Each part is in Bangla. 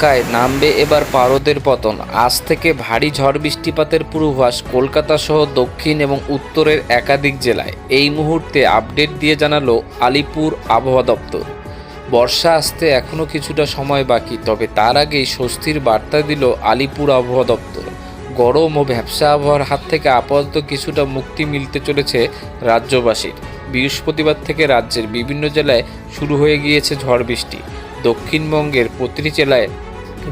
ঢাকায় নামবে এবার পারদের পতন। আজ থেকে ভারী ঝড় বৃষ্টিপাতের পূর্বাভাস কলকাতা সহ দক্ষিণ এবং উত্তরের একাধিক জেলায়। এই মুহূর্তে আপডেট দিয়ে জানালো আলিপুর আবহাওয়া দপ্তর। বর্ষা আসতে এখনও কিছুটা সময় বাকি, তবে তার আগেই স্বস্তির বার্তা দিল আলিপুর আবহাওয়া দপ্তর। গরম ও ভ্যাবসা আবহাওয়ার হাত থেকে আপাতত কিছুটা মুক্তি মিলতে চলেছে রাজ্যবাসীর। বৃহস্পতিবার থেকে রাজ্যের বিভিন্ন জেলায় শুরু হয়ে গিয়েছে ঝড় বৃষ্টি। দক্ষিণবঙ্গের প্রতিটি জেলায়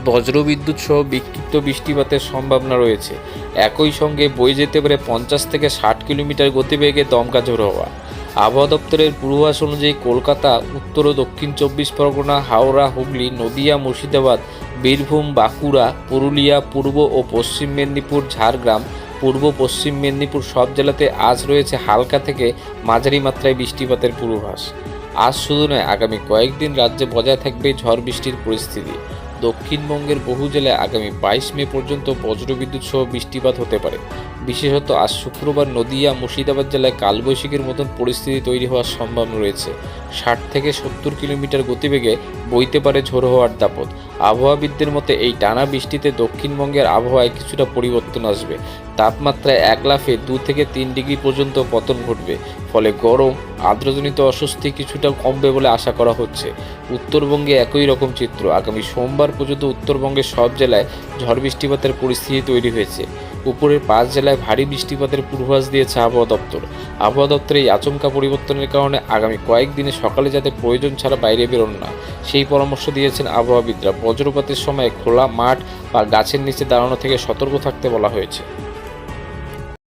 বজ্রবিদ্যুৎ সহ বিক্ষিপ্ত বৃষ্টিপাতের সম্ভাবনা রয়েছে। একই সঙ্গে বয়ে যেতে পারে পঞ্চাশ থেকে ষাট কিলোমিটার গতিবেগে দমকা ঝোড়ো হওয়া। আবহাওয়া দপ্তরের পূর্বাভাস অনুযায়ী কলকাতা, উত্তর ও দক্ষিণ চব্বিশ পরগনা, হাওড়া, হুগলি, নদিয়া, মুর্শিদাবাদ, বীরভূম, বাঁকুড়া, পুরুলিয়া, পূর্ব ও পশ্চিম মেদিনীপুর, ঝাড়গ্রাম, পূর্ব পশ্চিম মেদিনীপুর সব জেলাতে আজ রয়েছে হালকা থেকে মাঝারি মাত্রায় বৃষ্টিপাতের পূর্বাভাস। আজ শুধু নয়, আগামী কয়েকদিন রাজ্যে বজায় থাকবে ঝড় বৃষ্টির পরিস্থিতি। দক্ষিণবঙ্গের বহু জেলায় আগামী বাইশ মে পর্যন্ত বজ্রবিদ্যুৎ সহ বৃষ্টিপাত হতে পারে। বিশেষত আজ শুক্রবার নদিয়া মুর্শিদাবাদ জেলায় কালবৈশাখীর মতন পরিস্থিতি তৈরি হওয়ার সম্ভাবনা রয়েছে। ষাট থেকে সত্তর কিলোমিটার গতিবেগে বইতে পারে ঝোড়ো হওয়ার দাপট। আবহাওয়াবিদদের মতে, এই টানা বৃষ্টিতে দক্ষিণবঙ্গের আবহাওয়ায় কিছুটা পরিবর্তন আসবে। তাপমাত্রায় এক লাফে দু থেকে তিন ডিগ্রি পর্যন্ত পতন ঘটবে। ফলে গরম, আর্দ্রজনিত অস্বস্তি কিছুটা কমবে বলে আশা করা হচ্ছে। উত্তরবঙ্গে একই রকম চিত্র। আগামী সোমবার পর্যন্ত উত্তরবঙ্গের সব জেলায় ঝড় বৃষ্টিপাতের পরিস্থিতি তৈরি হয়েছে। উপরের পাঁচ জেলায় ভারী বৃষ্টিপাতের পূর্বাভাস দিয়েছে আবহাওয়া দপ্তর। আবহাওয়া দপ্তরের এই আচমকা পরিবর্তনের কারণে আগামী কয়েকদিনে সকালে যাতে প্রয়োজন ছাড়া বাইরে বেরোন না, সেই পরামর্শ দিয়েছেন আবহাওয়াবিদরা। বজ্রপাতের সময় খোলা মাঠ বা গাছের নিচে দাঁড়ানো থেকে সতর্ক থাকতে বলা হয়েছে।